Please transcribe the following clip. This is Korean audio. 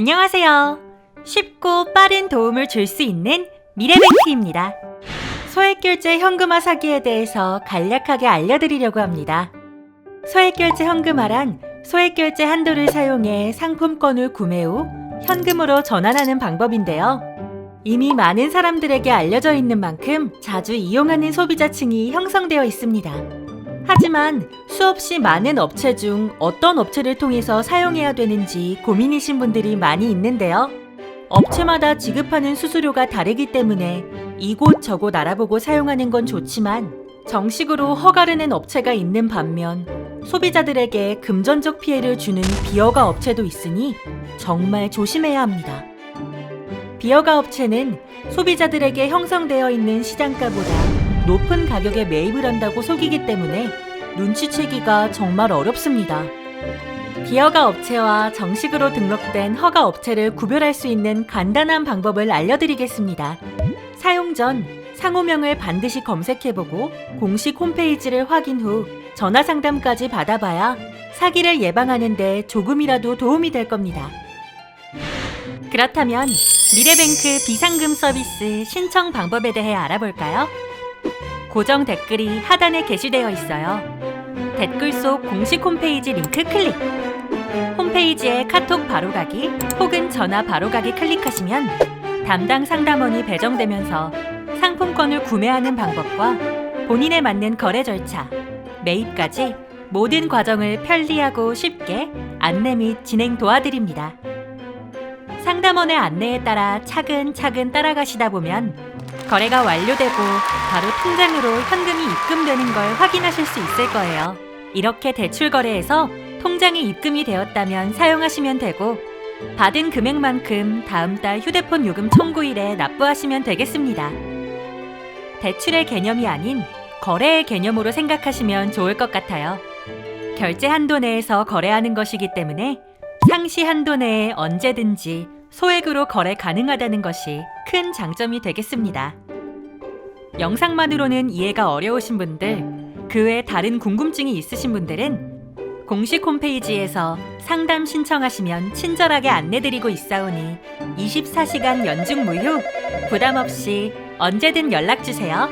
안녕하세요. 쉽고 빠른 도움을 줄 수 있는 미래뱅크입니다. 소액결제 현금화 사기에 대해서 간략하게 알려드리려고 합니다. 소액결제 현금화란 소액결제 한도를 사용해 상품권을 구매 후 현금으로 전환하는 방법인데요. 이미 많은 사람들에게 알려져 있는 만큼 자주 이용하는 소비자층이 형성되어 있습니다. 하지만 수없이 많은 업체 중 어떤 업체를 통해서 사용해야 되는지 고민이신 분들이 많이 있는데요. 업체마다 지급하는 수수료가 다르기 때문에 이곳저곳 알아보고 사용하는 건 좋지만 정식으로 허가를 낸 업체가 있는 반면 소비자들에게 금전적 피해를 주는 비허가 업체도 있으니 정말 조심해야 합니다. 비허가 업체는 소비자들에게 형성되어 있는 시장가보다 높은 가격에 매입을 한다고 속이기 때문에 눈치채기가 정말 어렵습니다. 비허가 업체와 정식으로 등록된 허가 업체를 구별할 수 있는 간단한 방법을 알려드리겠습니다. 사용 전 상호명을 반드시 검색해보고 공식 홈페이지를 확인 후 전화 상담까지 받아봐야 사기를 예방하는데 조금이라도 도움이 될 겁니다. 그렇다면 미래뱅크 비상금 서비스 신청 방법에 대해 알아볼까요? 고정 댓글이 하단에 게시되어 있어요. 댓글 속 공식 홈페이지 링크 클릭. 홈페이지에 카톡 바로가기 혹은 전화 바로가기 클릭하시면 담당 상담원이 배정되면서 상품권을 구매하는 방법과 본인에 맞는 거래 절차, 매입까지 모든 과정을 편리하고 쉽게 안내 및 진행 도와드립니다. 상담원의 안내에 따라 차근차근 따라가시다 보면 거래가 완료되고 바로 통장으로 현금이 입금되는 걸 확인하실 수 있을 거예요. 이렇게 대출 거래에서 통장에 입금이 되었다면 사용하시면 되고 받은 금액만큼 다음 달 휴대폰 요금 청구일에 납부하시면 되겠습니다. 대출의 개념이 아닌 거래의 개념으로 생각하시면 좋을 것 같아요. 결제 한도 내에서 거래하는 것이기 때문에 상시 한도 내에 언제든지 소액으로 거래 가능하다는 것이 큰 장점이 되겠습니다. 영상만으로는 이해가 어려우신 분들, 그 외 다른 궁금증이 있으신 분들은 공식 홈페이지에서 상담 신청하시면 친절하게 안내드리고 있사오니 24시간 연중 무휴, 부담 없이 언제든 연락 주세요.